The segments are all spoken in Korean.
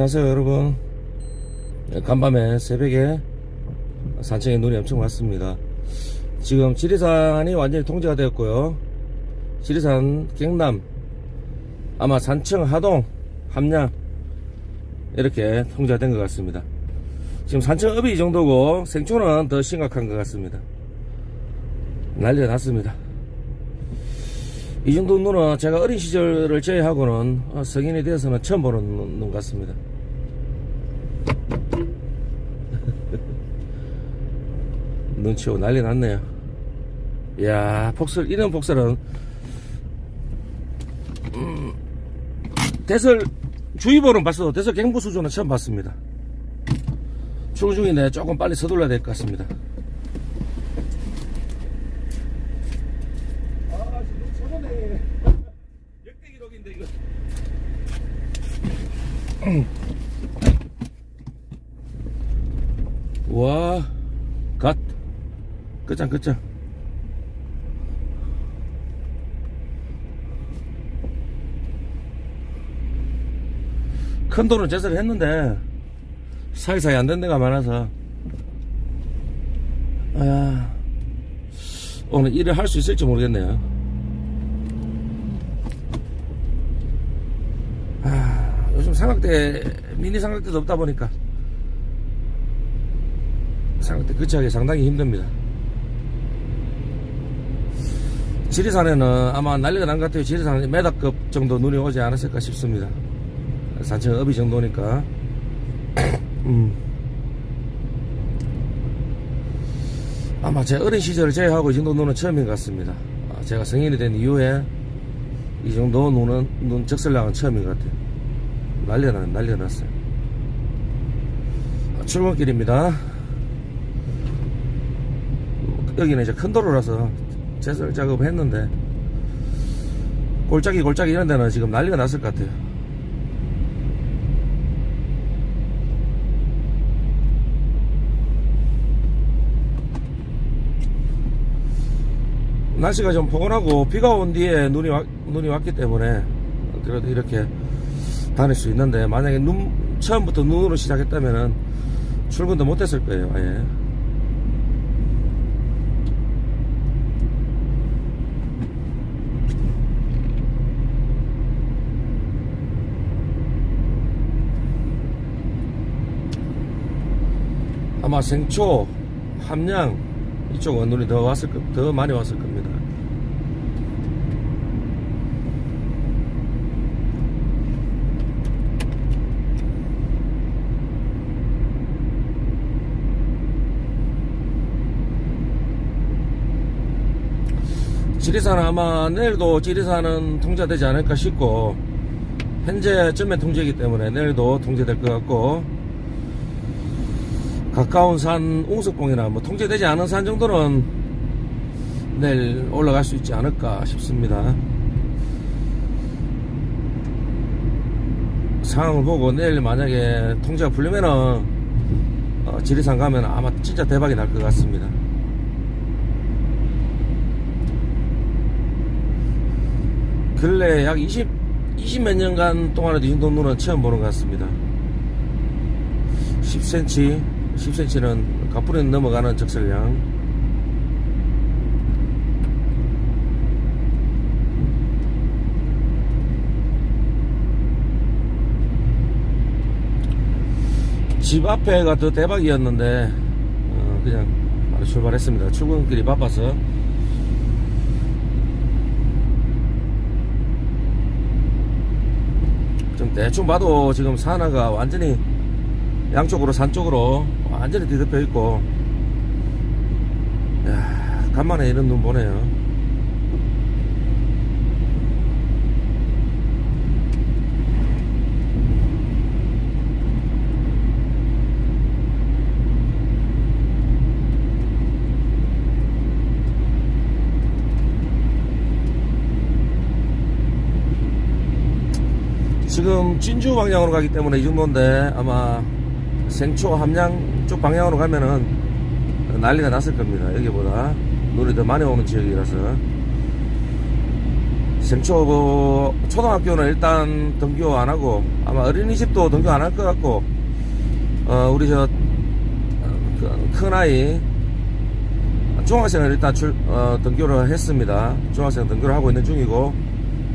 안녕하세요 여러분. 네, 간밤에 새벽에 산청에 눈이 엄청 왔습니다. 지금 지리산이 완전히 통제가 되었고요. 지리산 경남 아마 산청 하동 함양 이렇게 통제가 된것 같습니다. 지금 산청 업이 이 정도고 생초는 더 심각한 것 같습니다. 난리가 났습니다. 이 정도 눈은 제가 어린 시절을 제외하고는 어, 성인이 되어서는 처음 보는 눈, 눈 같습니다. 눈치고 난리 났네요. 이야, 폭설, 이런 폭설은, 음, 대설 주의보는 봤어도 대설 경보 수준은 처음 봤습니다. 출근 중인데 조금 빨리 서둘러야 될 것 같습니다. 아. 와, 갓, 끝장 끝장. 큰 돈은 제설을 했는데 사이사이 안 된 데가 많아서 아 오늘 일을 할 수 있을지 모르겠네요. 아, 요즘 삼각대, 미니 삼각대도 없다 보니까 삼각대 그치하기 상당히 힘듭니다. 지리산에는 아마 난리가 난 것 같아요. 지리산에 메다급 정도 눈이 오지 않았을까 싶습니다. 산청 업이 정도니까. 음. 아마 제 어린 시절을 제외하고 이 정도 눈은 처음인 것 같습니다. 아, 제가 성인이 된 이후에 이 정도 눈은, 눈 적설량은 처음인 것 같아요. 난리가 나, 난리가 났어요. 아, 출근길입니다. 여기는 이제 큰 도로라서 제설 작업을 했는데, 골짜기 골짜기 이런 데는 지금 난리가 났을 것 같아요. 날씨가 좀 포근하고 비가 온 뒤에 눈이, 왔, 눈이 왔기 때문에 그래도 이렇게 다닐 수 있는데 만약에 눈, 처음부터 눈으로 시작했다면은 출근도 못했을 거예요 아예 아마 생초 함양 이쪽은 눈이 더 왔을 거, 더 많이 왔을 겁니다. 지리산은 아마 내일도 지리산은 통제되지 않을까 싶고 현재 전면 통제이기 때문에 내일도 통제될 것 같고 가까운 산 웅석봉이나 뭐 통제되지 않은 산 정도는 내일 올라갈 수 있지 않을까 싶습니다. 상황을 보고 내일 만약에 통제가 풀리면은 어, 지리산 가면 아마 진짜 대박이 날 것 같습니다. 근래 약 20, 20 몇 년간 동안에도 이 정도 눈은 처음 보는 것 같습니다. 10cm 10cm는 가풀에 넘어가는 적설량. 집 앞에가 더 대박이었는데 어, 그냥 바로 출발했습니다. 출근길이 바빠서. 좀 대충 봐도 지금 산하가 완전히 양쪽으로 산 쪽으로 완전히 뒤덮여 있고. 야 간만에 이런 눈 보네요. 지금 진주 방향으로 가기 때문에 이 정도인데 아마 생초 함 양쪽 방향으로 가면은 난리가 났을 겁니다. 여기보다 눈이 더 많이 오는 지역이라서 생초 그 초등학교는 일단 등교 안 하고 아마 어린이집도 등교 안 할 것 같고 어 우리 저 큰 아이 중학생은 일단 출, 어, 등교를 했습니다. 중학생 등교를 하고 있는 중이고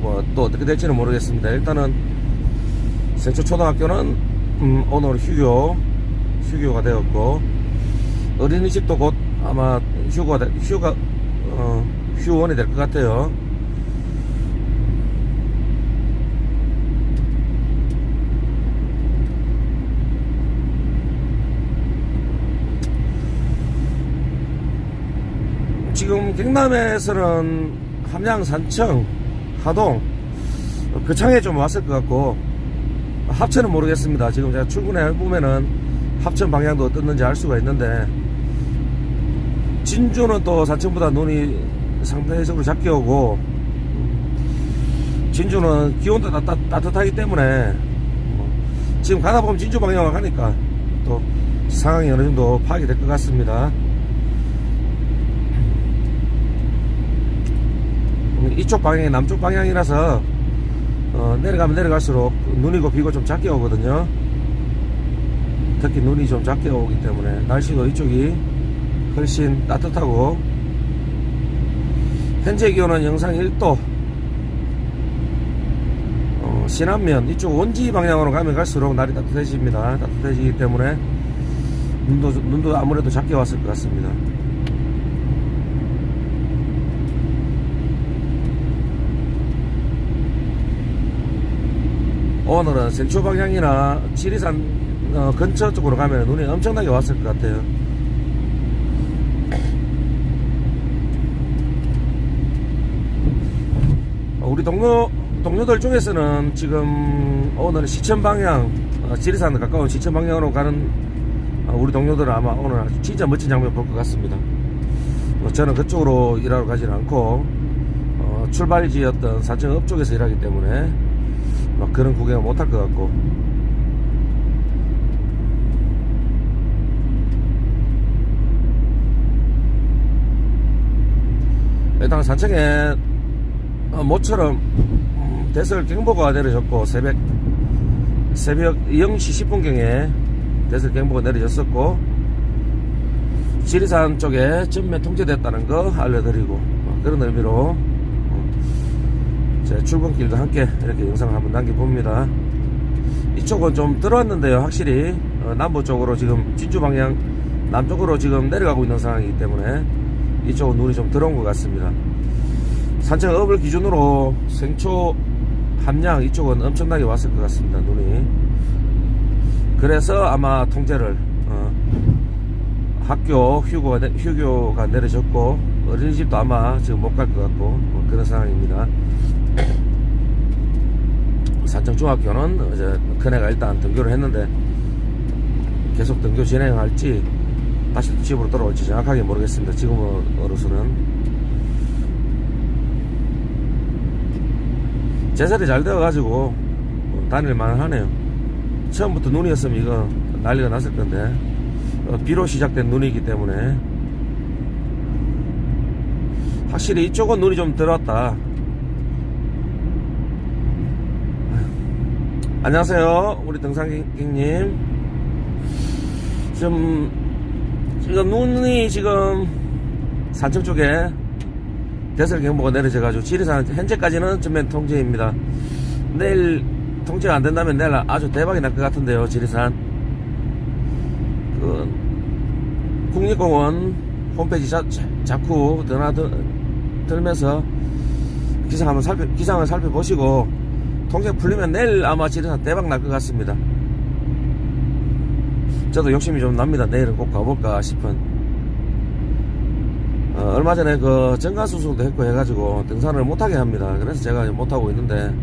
뭐 또 어떻게 될지는 모르겠습니다. 일단은 생초 초등학교는 음, 오늘 휴교 휴교가 되었고 어린이집도 곧 아마 휴가 휴가 어, 휴원이 될 것 같아요. 지금 경남에서는 함양, 산청, 하동, 표창에 좀 왔을 것 같고 합천은 모르겠습니다. 지금 제가 출근해 보면은 합천 방향도 어떻는지 알 수가 있는데 진주는 또 산청보다 눈이 상대적으로 작게 오고 진주는 기온도 따, 따, 따뜻하기 때문에 뭐 지금 가다 보면 진주 방향으로 가니까 또 상황이 어느 정도 파악이 될 것 같습니다. 이쪽 방향이 남쪽 방향이라서 어, 내려가면 내려갈수록 눈이고 비고 좀 작게 오거든요. 특히 눈이 좀 작게 오기 때문에 날씨도 이쪽이 훨씬 따뜻하고 현재 기온은 영상 1도 어, 신안면 이쪽 원지 방향으로 가면 갈수록 날이 따뜻해집니다. 따뜻해지기 때문에 눈도, 눈도 아무래도 작게 왔을 것 같습니다. 오늘은 생초 방향이나 지리산 어, 근처 쪽으로 가면 눈이 엄청나게 왔을 것 같아요. 어, 우리 동료 동료들 중에서는 지금 오늘 시천 방향 어, 지리산 가까운 시천 방향으로 가는 어, 우리 동료들은 아마 오늘 진짜 멋진 장면 볼 것 같습니다. 어, 저는 그쪽으로 일하러 가지는 않고 어, 출발지였던 산청읍 쪽에서 일하기 때문에 막 그런 구경을 못할 것 같고 일단 산청에 어, 모처럼 음, 대설 경보가 내려졌고 새벽 새벽 0시 10분경에 대설 경보가 내려졌었고 지리산 쪽에 전면 통제됐다는 거 알려드리고 어, 그런 의미로 어, 제 출근길도 함께 이렇게 영상을 한번 남겨봅니다. 이쪽은 좀 들어왔는데요. 확실히 어, 남부 쪽으로 지금 진주 방향 남쪽으로 지금 내려가고 있는 상황이기 때문에 이쪽은 눈이 좀 들어온 것 같습니다. 산책업을 기준으로 생초 함량 이쪽은 엄청나게 왔을 것 같습니다. 눈이. 그래서 아마 통제를 어, 학교 휴교가, 내- 휴교가 내려졌고 어린이집도 아마 지금 못 갈 것 같고 뭐 그런 상황입니다. 산청중학교는 이제 큰애가 일단 등교를 했는데 계속 등교 진행할지 다시 집으로 돌아올지 정확하게 모르겠습니다. 지금으로서는 제설이 잘 되어가지고 뭐 다닐만 하네요. 처음부터 눈이었으면 이거 난리가 났을 건데 어, 비로 시작된 눈이기 때문에 확실히 이쪽은 눈이 좀 들어왔다. 안녕하세요, 우리 등산객님. 지금 지금 눈이 지금 산청 쪽에 대설 경보가 내려져가지고 지리산 현재까지는 전면 통제입니다. 내일 통제가 안 된다면 내일 아주 대박이 날 것 같은데요, 지리산. 그 국립공원 홈페이지 자, 자, 자꾸 드나 들, 들면서 기상 한번 살펴, 기상을 살펴보시고 통제 풀리면 내일 아마 지리산 대박 날 것 같습니다. 저도 욕심이 좀 납니다. 내일은 꼭 가볼까 싶은. 어, 얼마 전에 그 정가수술도 했고 해가지고 등산을 못하게 합니다. 그래서 제가 못하고 있는데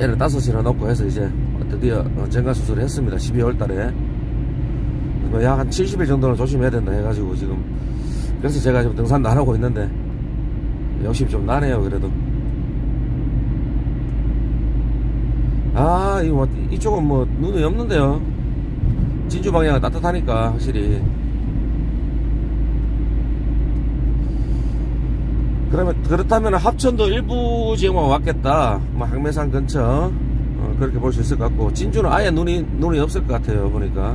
애를 다섯이나 넣고 해서 이제 드디어 정가수술을 했습니다. 12월 달에. 약한 70일 정도는 조심해야 된다 해가지고 지금 그래서 제가 지금 등산도 안 하고 있는데 욕심이 좀 나네요 그래도 아 이거 뭐 이쪽은 뭐 눈이 없는데요 진주 방향은 따뜻하니까 확실히 그러면 그렇다면 합천도 일부 지역만 왔겠다. 뭐 항매산 근처 어, 그렇게 볼 수 있을 것 같고 진주는 아예 눈이 눈이 없을 것 같아요. 보니까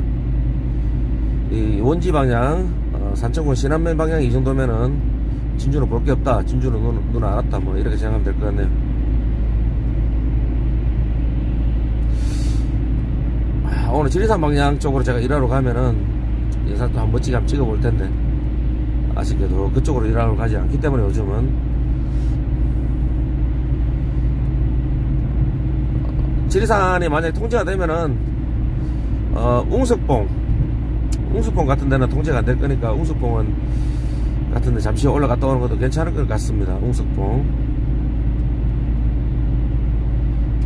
이 원지 방향 어, 산청군 신안면 방향 이 정도면은 진주는 볼 게 없다. 진주는 눈, 눈 알았다. 뭐 이렇게 생각하면 될 것 같네요. 오늘 지리산 방향 쪽으로 제가 일하러 가면은 영상도 한 멋지게 한번 찍어 볼 텐데 아쉽게도 그쪽으로 일하러 가지 않기 때문에 요즘은. 지리산이 만약에 통제가 되면은 어, 웅석봉 웅석봉 같은 데는 통제가 안 될 거니까 웅석봉은 같은 데 잠시 올라갔다 오는 것도 괜찮을 것 같습니다. 웅석봉.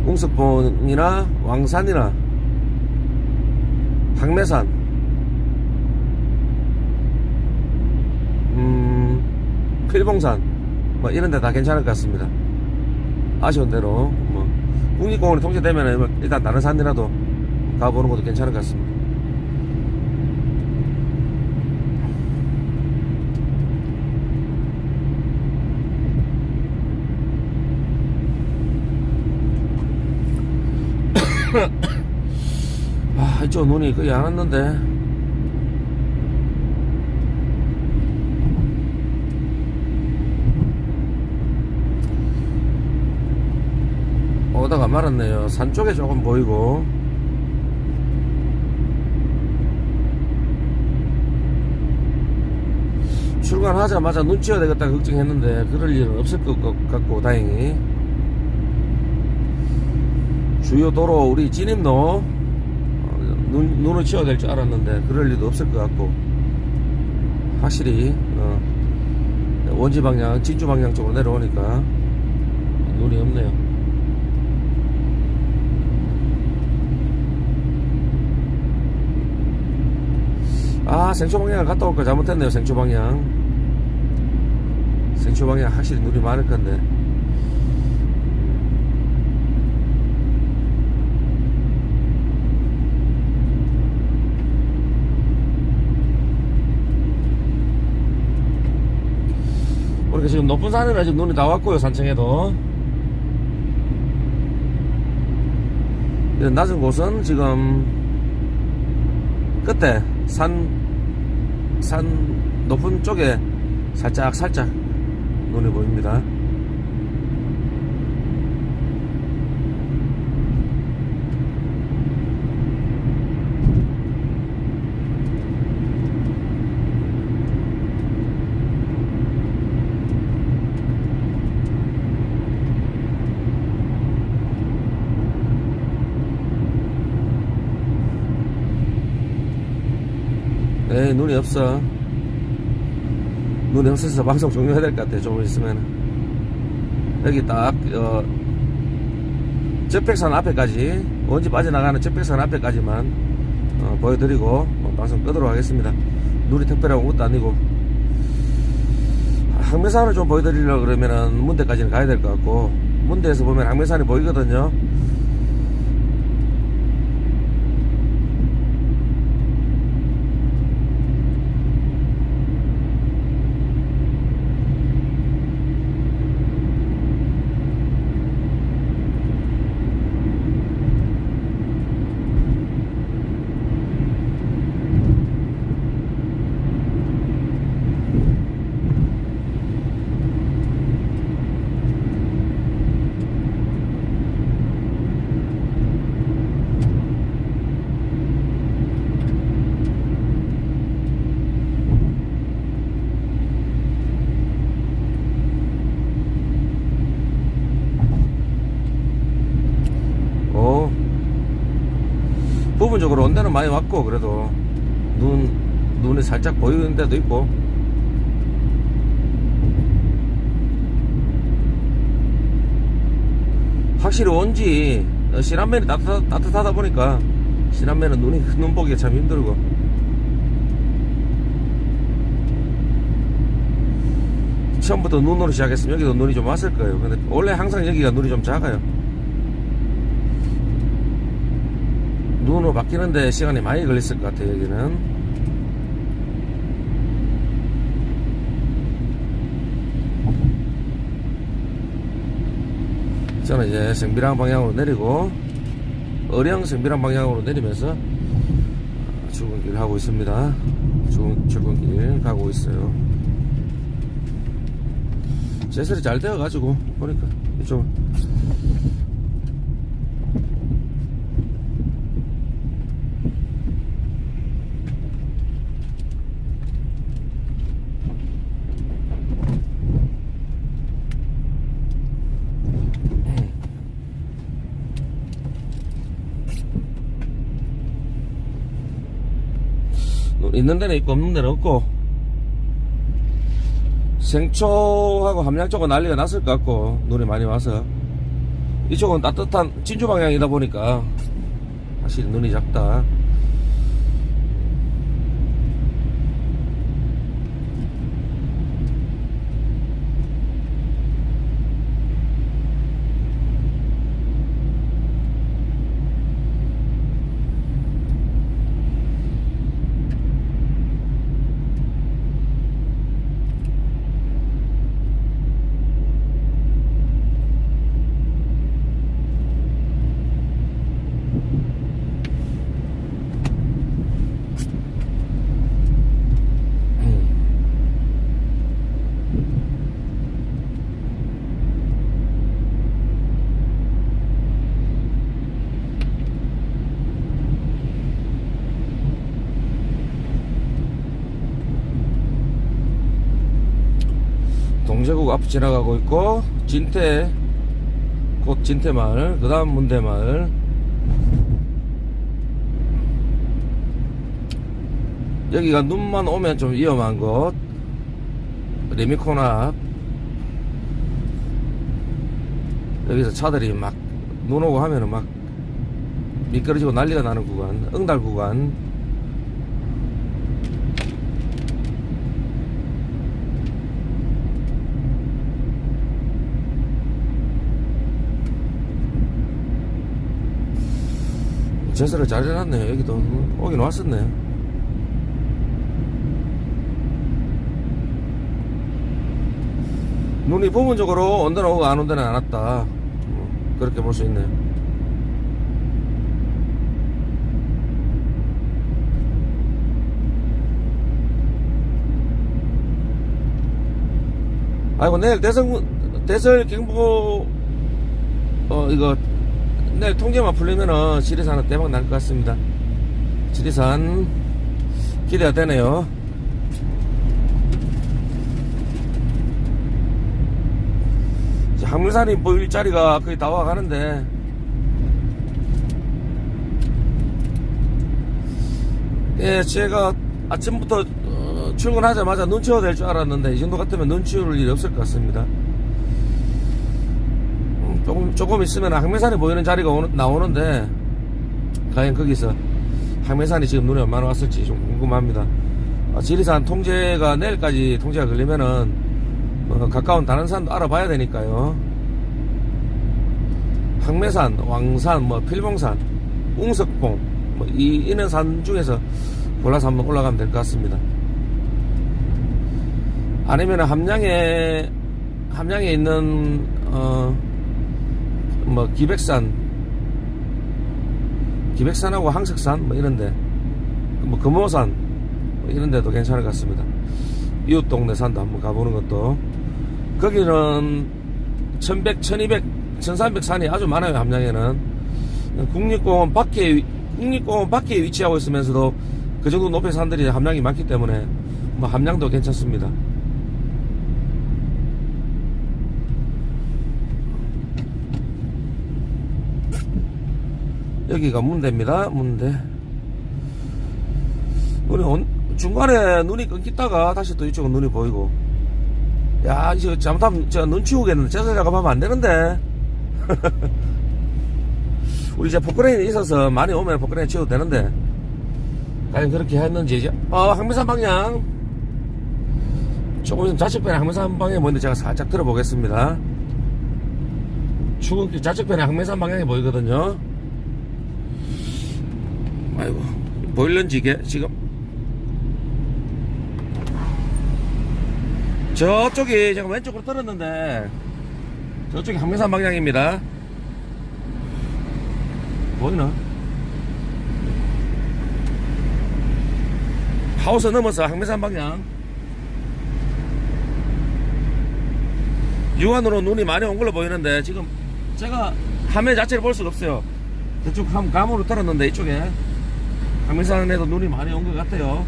웅석봉이나 왕산이나 항매산. 음 필봉산. 뭐 이런 데 다 괜찮을 것 같습니다. 아쉬운 대로 뭐 국립공원이 통제되면 일단 다른 산이라도 가보는 것도 괜찮을 것 같습니다 아 이쪽 눈이 거의 안 왔는데. 오다가 말았네요. 산 쪽에 조금 보이고. 출근하자마자 눈 치워야 되겠다 걱정했는데 그럴 일은 없을 것 같고 다행히. 주요 도로 우리 진입로. 어, 눈, 눈을 치워야 될 줄 알았는데 그럴 일도 없을 것 같고. 확실히 어, 원지 방향 진주 방향 쪽으로 내려오니까 눈이 없네요. 아 생초 방향을 갔다 올 거 잘못했네요 생초 방향. 생초 방향 확실히 눈이 많을 건데 우리가 지금 높은 산이라 지금 눈이 다 왔고요 산청에도 낮은 곳은 지금 끝에 산, 산 높은 쪽에 살짝 살짝 눈이 보입니다. 에이 눈이 없어. 눈이 없어서 방송 종료해야 될 것 같아 좀 있으면 여기 딱 어, 적백산 앞에까지 원지 빠져나가는 적백산 앞에까지만 어, 보여드리고 어, 방송 끄도록 하겠습니다. 눈이 특별한 것도 아니고. 항매산을 좀 보여드리려고 그러면은 문대까지는 가야 될 것 같고 문대에서 보면 항매산이 보이거든요 오 부분적으로 온 데는 많이 왔고 그래도 눈 눈이 살짝 보이는 데도 있고. 확실히 온지 어, 신안면이 따뜻하, 따뜻하다 보니까 신안면은 눈이 눈 보기가 참 힘들고. 처음부터 눈으로 시작했으면 여기도 눈이 좀 왔을 거예요. 근데 원래 항상 여기가 눈이 좀 작아요 눈으로 바뀌는데 시간이 많이 걸렸을 것 같아요 여기는 저는 이제 생비랑 방향으로 내리고 어령 생비랑 방향으로 내리면서 아, 출근길 하고 있습니다. 출- 출근길 가고 있어요. 제설이 잘 되어가지고 보니까 이쪽 있는 데는 있고 없는 데는 없고 생초하고 함양 쪽은 난리가 났을 것 같고 눈이 많이 와서 이쪽은 따뜻한 진주 방향이다 보니까 확실히 눈이 작다 동제국 앞 지나가고 있고 진태 곧 진태마을 그 다음 문대마을. 여기가 눈만 오면 좀 위험한 곳. 레미콘 앞 여기서 차들이 막 눈 오고 하면은 막 미끄러지고 난리가 나는 구간 응달 구간 제설을 잘 해놨네 여기도. 오긴 왔었네. 눈이 부분적으로 온 데는 오고 안온 데는 안 왔다. 뭐, 그렇게 볼 수 있네. 아이고 내일 대성 대설 경보 어 이거 내일 통계만 풀리면은 지리산은 대박 날 것 같습니다. 지리산 기대가 되네요. 이제 항물산이 보일 자리가 거의 다 와가는데 예, 제가 아침부터 어, 출근하자마자 눈치워야 될줄 알았는데 이 정도 같으면 눈치울 일이 없을 것 같습니다. 음, 조금, 조금 있으면 항매산이 보이는 자리가 오는- 나오는데, 과연 거기서 항매산이 지금 눈에 얼마나 왔을지 좀 궁금합니다. 아, 지리산 통제가 내일까지 통제가 걸리면은, 어, 가까운 다른 산도 알아봐야 되니까요. 항매산, 왕산, 뭐, 필봉산, 웅석봉, 뭐, 이, 이런 산 중에서 골라서 한번 올라가면 될 것 같습니다. 아니면 함양에, 함양에 있는, 어, 뭐 기백산 기백산하고 항석산 뭐 이런데 뭐 금호산 뭐 이런데도 괜찮을 것 같습니다. 이웃 동네 산도 한번 가보는 것도. 거기는 1100, 1200, 1300 산이 아주 많아요 함양에는. 국립공원 밖에 위- 국립공원 밖에 위치하고 있으면서도 그 정도 높이 산들이 함양이 많기 때문에 뭐 함양도 괜찮습니다 여기가 문대입니다. 문대. 눈이 온, 중간에 눈이 끊기다가 다시 또 이쪽은 눈이 보이고. 야, 이거 잘못하면 제가 눈치 오겠는데. 제가 작업하면 안 되는데. 우리 이제 포크레인이 있어서 많이 오면 포크레인 치워도 되는데. 과연 그렇게 했는지 이제. 어, 항매산 방향. 조금 있으면 좌측편에 항매산 방향이 보이는데 제가 살짝 들어보겠습니다. 출근길 좌측편에 항매산 방향이 보이거든요. 아이고 보일런지 이게 지금 저쪽이 제가 왼쪽으로 떨었는데 저쪽이 항매산 방향입니다 보이나? 하우스 넘어서 항매산 방향. 육안으로 눈이 많이 온 걸로 보이는데 지금 제가 화면 자체를 볼 수가 없어요. 저쪽 한 감으로 떨었는데 이쪽에 항매산에도 눈이 많이 온 것 같아요.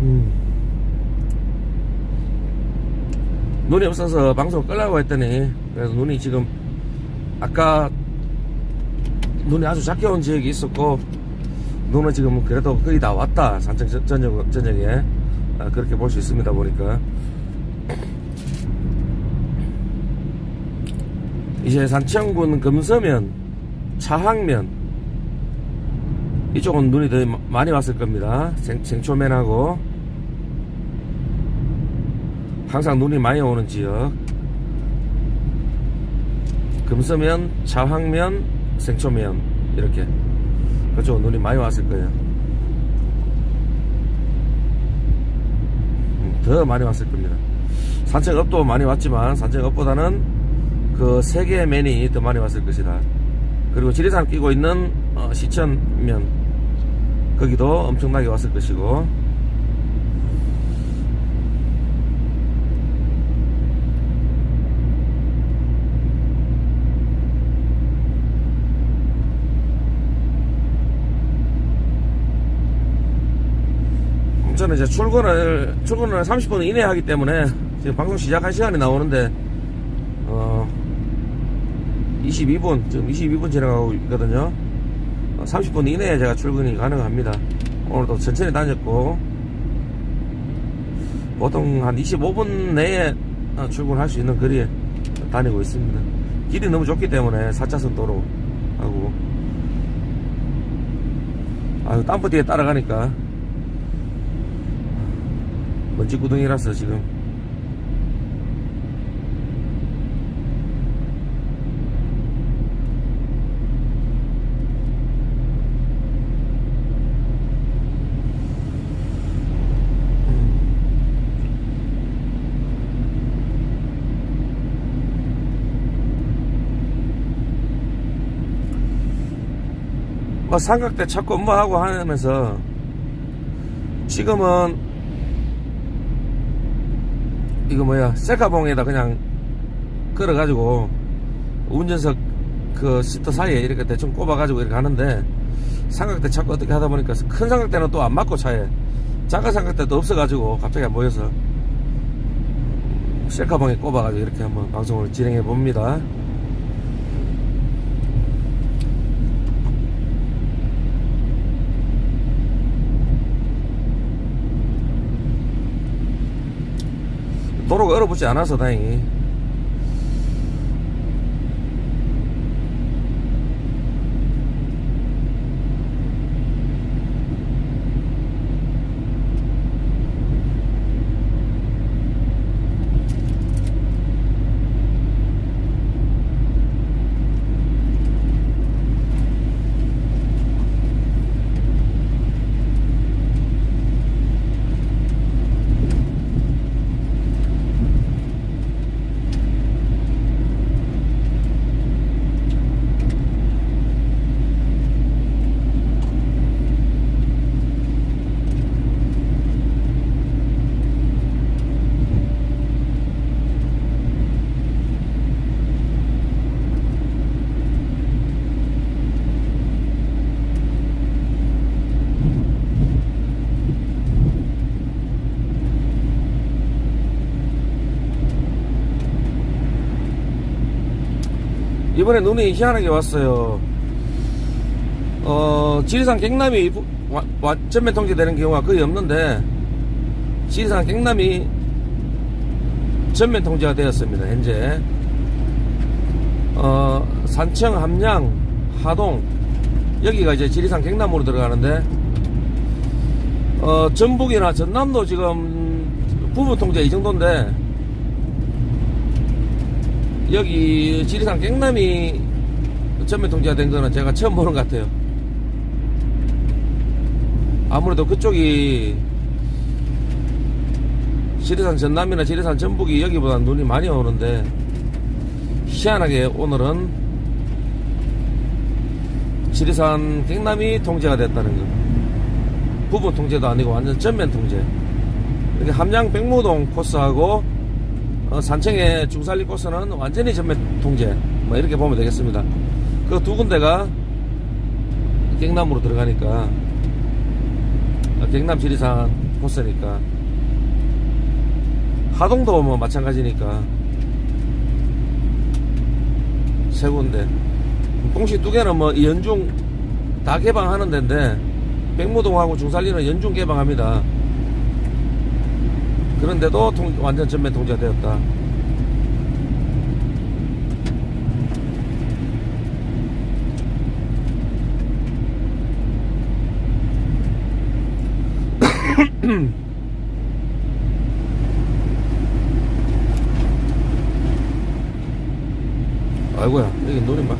음. 눈이 없어서 방송 끌라고 했더니 그래서 눈이 지금 아까 눈이 아주 작게 온 지역이 있었고 눈은 지금 그래도 거의 다 왔다 산책 전- 저녁, 저녁에 아, 그렇게 볼 수 있습니다 보니까. 이제 산청군 금서면 차항면 이쪽은 눈이 더 마- 많이 왔을 겁니다. 생, 생초면하고. 항상 눈이 많이 오는 지역. 금서면, 차항면, 생초면 이렇게. 그쪽은 눈이 많이 왔을 거예요 음, 더 많이 왔을 겁니다. 산책업도 많이 왔지만 산책업보다는 그세 개의 면이 더 많이 왔을 것이다. 그리고 지리산 끼고 있는 어, 시천면 거기도 엄청나게 왔을 것이고 저는 이제 출근을 출근을 30분 이내에 하기 때문에 지금 방송 시작한 시간이 나오는데 어 22분 지금 22분 지나가고 있거든요. 어, 30분 이내에 제가 출근이 가능합니다. 오늘도 천천히 다녔고 보통 한 25분 내에 어, 출근할 수 있는 거리에 다니고 있습니다. 길이 너무 좋기 때문에 4차선 도로 하고 아유 땀프 뒤에 따라가니까 먼지 구덩이라서 지금. 뭐 삼각대 찾고 엄마하고 하면서 지금은 이거 뭐야 셀카봉에다 그냥 걸어가지고 운전석 그 시트 사이에 이렇게 대충 꼽아가지고 이렇게 하는데 삼각대 찾고 어떻게 하다 보니까 큰 삼각대는 또 안 맞고 차에 작은 삼각대도 없어가지고 갑자기 안 보여서 셀카봉에 꼽아가지고 이렇게 한번 방송을 진행해 봅니다. 도로가 얼어붙지 않아서 다행히 이번에 눈이 희한하게 왔어요. 어, 지리산 갱남이 와- 전면 통제되는 경우가 거의 없는데, 지리산 갱남이 전면 통제가 되었습니다, 현재. 어, 산청, 함양, 하동, 여기가 이제 지리산 갱남으로 들어가는데, 어, 전북이나 전남도 지금 부분 통제 이 정도인데, 여기 지리산 갱남이 전면 통제가 된 거는 제가 처음 보는 것 같아요. 아무래도 그쪽이 지리산 전남이나 지리산 전북이 여기보다 눈이 많이 오는데 희한하게 오늘은 지리산 경남이 통제가 됐다는 거 부분 통제도 아니고 완전 전면 통제 이렇게 함양 백무동 코스하고 어, 산청의 중살리 코스는 완전히 전면 통제 뭐 이렇게 보면 되겠습니다. 그 두 군데가 경남으로 들어가니까 어, 경남 지리산 코스니까 하동도 뭐 마찬가지니까 세 군데. 공식 두 개는 뭐 연중 다 개방하는 데인데 백무동하고 중살리는 연중 개방합니다 그런데도 통- 완전 전면 통제가 되었다. 아이고야 여기 막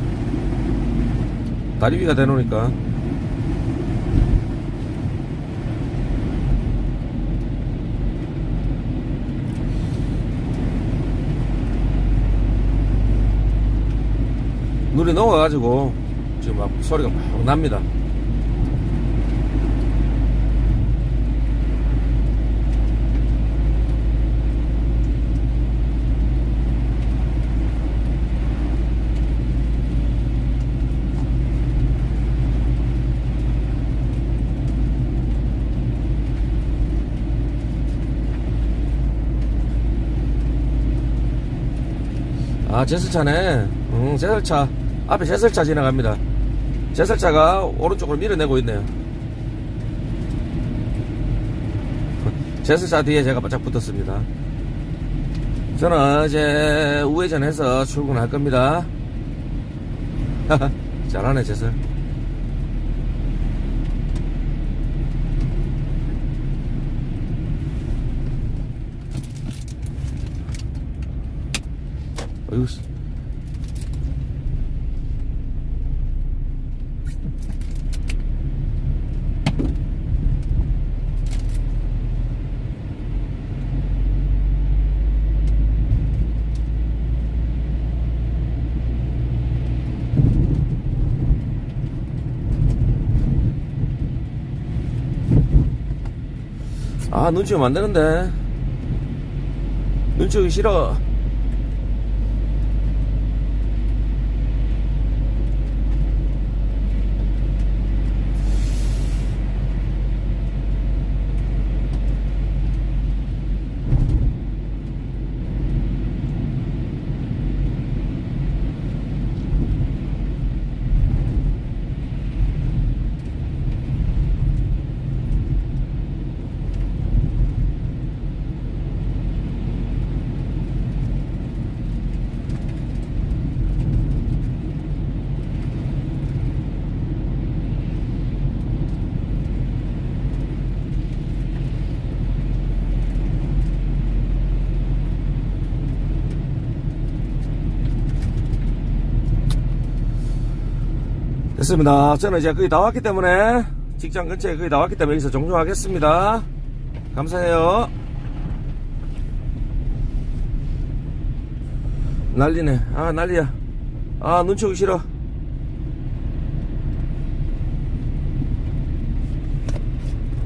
다리 위가 대놓으니까 눈이 녹아가지고 지금 막 소리가 막 납니다. 아 제설차네. 응 제설차 앞에 제설차 지나갑니다. 제설차가 오른쪽으로 밀어내고 있네요. 제설차 뒤에 제가 바짝 붙었습니다. 저는 어제 우회전해서 출근할 겁니다. 잘하네 제설. 어이 아 눈치 오면 안 되는데. 눈치 오기 싫어 됐습니다. 저는 이제 거의 다 왔기 때문에 직장 근처에 거의 다 왔기 때문에 여기서 종료하겠습니다. 감사해요. 난리네. 아 난리야. 아 눈치 오기 싫어.